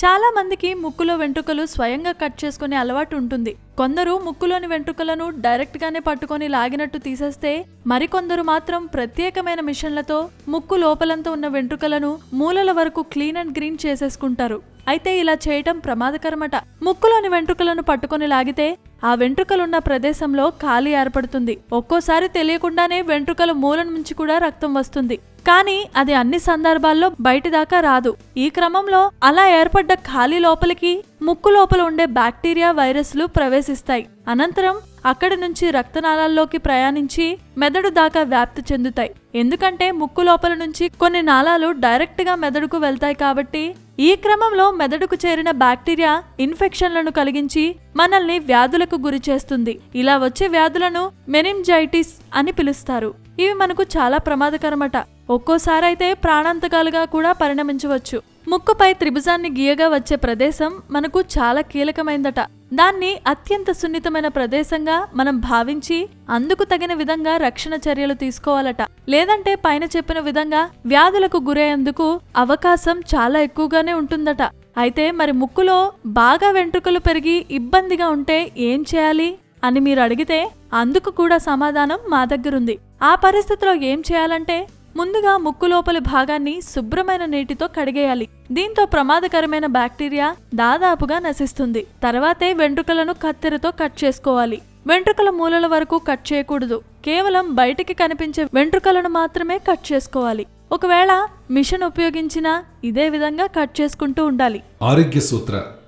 చాలా మందికి ముక్కులో వెంట్రుకలు స్వయంగా కట్ చేసుకునే అలవాటు ఉంటుంది. కొందరు ముక్కులోని వెంట్రుకలను డైరెక్ట్ గానే పట్టుకొని లాగినట్టు తీసేస్తే మరికొందరు మాత్రం ప్రత్యేకమైన మిషన్లతో ముక్కు లోపలంతా ఉన్న వెంట్రుకలను మూలల వరకు క్లీన్ అండ్ గ్రీన్ చేసేసుకుంటారు. అయితే ఇలా చేయటం ప్రమాదకరమట. ముక్కులోని వెంట్రుకలను పట్టుకొని లాగితే ఆ వెంట్రుకలున్న ప్రదేశంలో ఖాళీ ఏర్పడుతుంది. ఒక్కోసారి తెలియకుండానే వెంట్రుకల మూల నుంచి కూడా రక్తం వస్తుంది. కానీ అది అన్ని సందర్భాల్లో బయటి దాకా రాదు. ఈ క్రమంలో అలా ఏర్పడ్డ ఖాళీ లోపలికి ముక్కు లోపల ఉండే బ్యాక్టీరియా వైరస్లు ప్రవేశిస్తాయి. అనంతరం అక్కడి నుంచి రక్తనాళాల్లోకి ప్రయాణించి మెదడు దాకా వ్యాప్తి చెందుతాయి. ఎందుకంటే ముక్కు లోపల నుంచి కొన్ని నాళాలు డైరెక్ట్గా మెదడుకు వెళ్తాయి కాబట్టి ఈ క్రమంలో మెదడుకు చేరిన బ్యాక్టీరియా ఇన్ఫెక్షన్లను కలిగించి మనల్ని వ్యాధులకు గురి చేస్తుంది. ఇలా వచ్చే వ్యాధులను మెనింజైటిస్ అని పిలుస్తారు. ఇవి మనకు చాలా ప్రమాదకరమట. ఒక్కోసారి అయితే ప్రాణాంతకాలుగా కూడా పరిణమించవచ్చు. ముక్కుపై త్రిభుజాన్ని గీయగా వచ్చే ప్రదేశం మనకు చాలా కీలకమైందట. దాన్ని అత్యంత సున్నితమైన ప్రదేశంగా మనం భావించి అందుకు తగిన విధంగా రక్షణ చర్యలు తీసుకోవాలట. లేదంటే పైన చెప్పిన విధంగా వ్యాధులకు గురయ్యేందుకు అవకాశం చాలా ఎక్కువగానే ఉంటుందట. అయితే మరి ముక్కులో బాగా వెంట్రుకలు పెరిగి ఇబ్బందిగా ఉంటే ఏం చేయాలి? అని మీరు అడిగితే అందుకు కూడా సమాధానం మా దగ్గరుంది. ఆ పరిస్థితిలో ఏం చేయాలంటే ముందుగా ముక్కు లోపలి భాగాన్ని శుభ్రమైన నీటితో కడిగేయాలి. దీంతో ప్రమాదకరమైన బ్యాక్టీరియా దాదాపుగా నశిస్తుంది. తర్వాతే వెంట్రుకలను కత్తెరతో కట్ చేసుకోవాలి. వెంట్రుకల మూలల వరకు కట్ చేయకూడదు. కేవలం బయటికి కనిపించే వెంట్రుకలను మాత్రమే కట్ చేసుకోవాలి. ఒకవేళ మిషన్ ఉపయోగించినా ఇదే విధంగా కట్ చేసుకుంటూ ఉండాలి. ఆరోగ్య సూత్ర.